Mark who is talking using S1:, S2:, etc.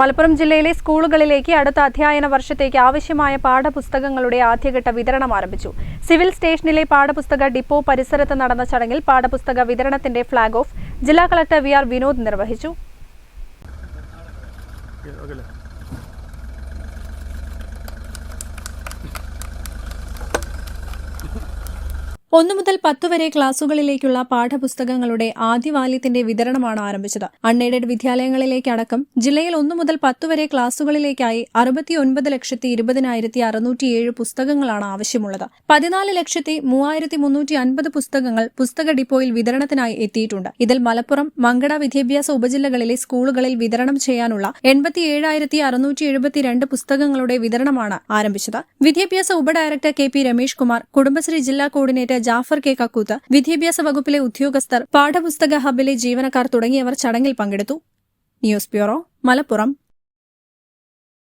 S1: മലപ്പുറം ജില്ലയിലെ സ്കൂളുകളിലേക്ക് അടുത്ത അധ്യയന വർഷത്തേക്ക് ആവശ്യമായ പാഠപുസ്തകങ്ങളുടെ ആദ്യഘട്ട വിതരണം ആരംഭിച്ചു. സിവിൽ സ്റ്റേഷനിലെ പാഠപുസ്തക ഡിപ്പോ പരിസരത്ത് നടന്ന ചടങ്ങിൽ പാഠപുസ്തക വിതരണത്തിന്റെ ഫ്ളാഗ് ഓഫ് ജില്ലാ കളക്ടർ വി ആർ വിനോദ് നിർവഹിച്ചു. ഒന്നു മുതൽ പത്ത് വരെ ക്ലാസുകളിലേക്കുള്ള പാഠപുസ്തകങ്ങളുടെ ആദ്യവാല്യത്തിന്റെ വിതരണമാണ് ആരംഭിച്ചത്. അൺഎയ്ഡഡ് വിദ്യാലയങ്ങളിലേക്കടക്കം ജില്ലയിൽ ഒന്നു മുതൽ പത്ത് വരെ ക്ലാസുകളിലേക്കായി അറുപത്തിയൊൻപത് ലക്ഷത്തി ഇരുപതിനായിരത്തി അറുന്നൂറ്റിയേഴ് പുസ്തകങ്ങളാണ് ആവശ്യമുള്ളത്. പതിനാല് ലക്ഷത്തി മൂവായിരത്തി മുന്നൂറ്റി അൻപത് പുസ്തകങ്ങൾ പുസ്തക ഡിപ്പോയിൽ വിതരണത്തിനായി എത്തിയിട്ടുണ്ട്. ഇതിൽ മലപ്പുറം മങ്കട വിദ്യാഭ്യാസ ഉപജില്ലകളിലെ സ്കൂളുകളിൽ വിതരണം ചെയ്യാനുള്ള എൺപത്തിയേഴായിരത്തി അറുന്നൂറ്റി എഴുപത്തിരണ്ട് പുസ്തകങ്ങളുടെ വിതരണമാണ് ആരംഭിച്ചത്. വിദ്യാഭ്യാസ ഉപഡയറക്ടർ കെ പി രമേഷ് കുമാർ കുടുംബശ്രീ ജില്ലാ കോർഡിനേറ്റർ ജാഫർ കെ. കക്കൂത്ത് വിദ്യാഭ്യാസ വകുപ്പിലെ ഉദ്യോഗസ്ഥർ പാഠപുസ്തക ഹബിലെ ജീവനക്കാർ തുടങ്ങിയവർ ചടങ്ങിൽ പങ്കെടുത്തു. News bureau Malappuram.